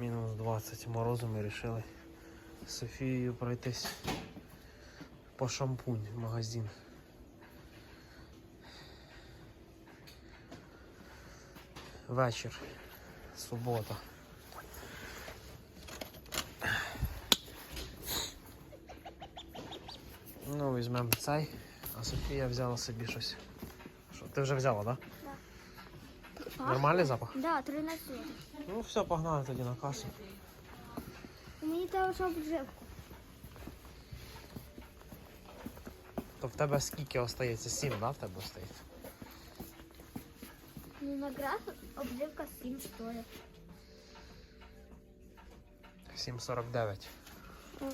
Мінус 20 морозу ми вирішили з Софією пройтись по шампунь в магазин. Вечір. Субота. Ну, візьмемо цей, а Софія взяла собі щось. Що, ти вже взяла, так? Да? Нормальний запах? Да, 13 лет. Ну все, погнали тоді на касу. Мені треба щоб обживку. То в тебе скільки остається? Сім, да, в тебе остається? Ну, на граф обживка 7 стоїть. 7,49. О.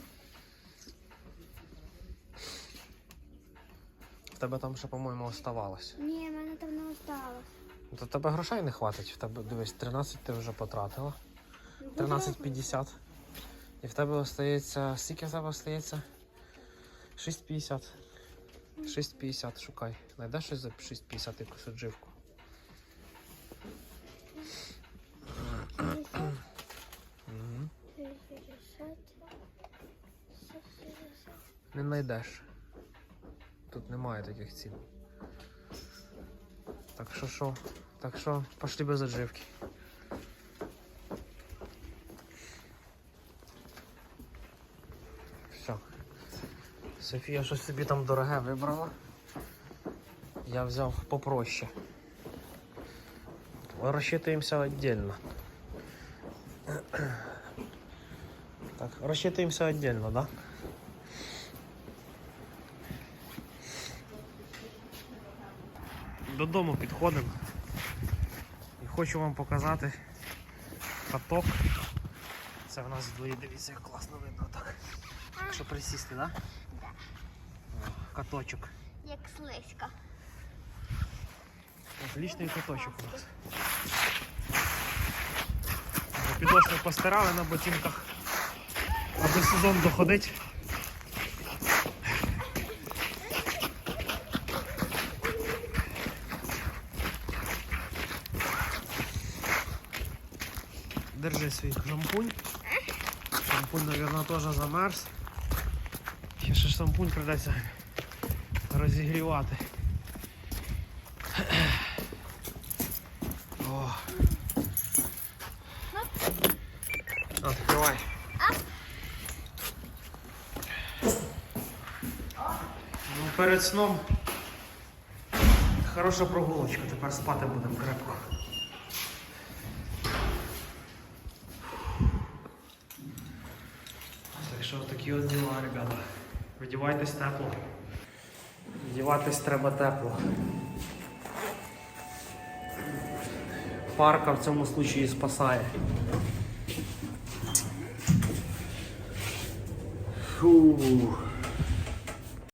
В тебе там ще, по-моєму, оставалось. Ні, в мене там не То тебе грошей не хватить. В тебе, дивись, 13 ти вже потратила. 13,50. І в тебе остається. Скільки в тебе остається? 6,50. 6,50 шукай. Знайдеш щось за 6,50 якусь отживку. 50. 60, 60. Не знайдеш. Тут немає таких цін. Так що що? Так що пошли без отживки. Все. Софія щось собі там дороге вибрала. Я взяв попроще. Розчитуємося віддільно. Так, розчитуємося віддільно, так? Да? Додому підходимо. І хочу вам показати каток. Це в нас вдвоє, дивіться, як класно видно так. Якщо присісти, так? Да? О, Каточок. Як слизька. Отличний каточок у нас. Підошви постирали на ботинках. Аби сезон доходить. Держи свій шампунь. Шампунь, мабуть, теж замерз. Ще ж шампунь придеться розігрівати. О. Открывай. Ну, перед сном хороша прогулочка, тепер спати будемо крепко. Так що такі от діла, ребята. Вдівайтесь тепло. Вдіватись треба тепло. Парка в цьому случаї спасає. Фух.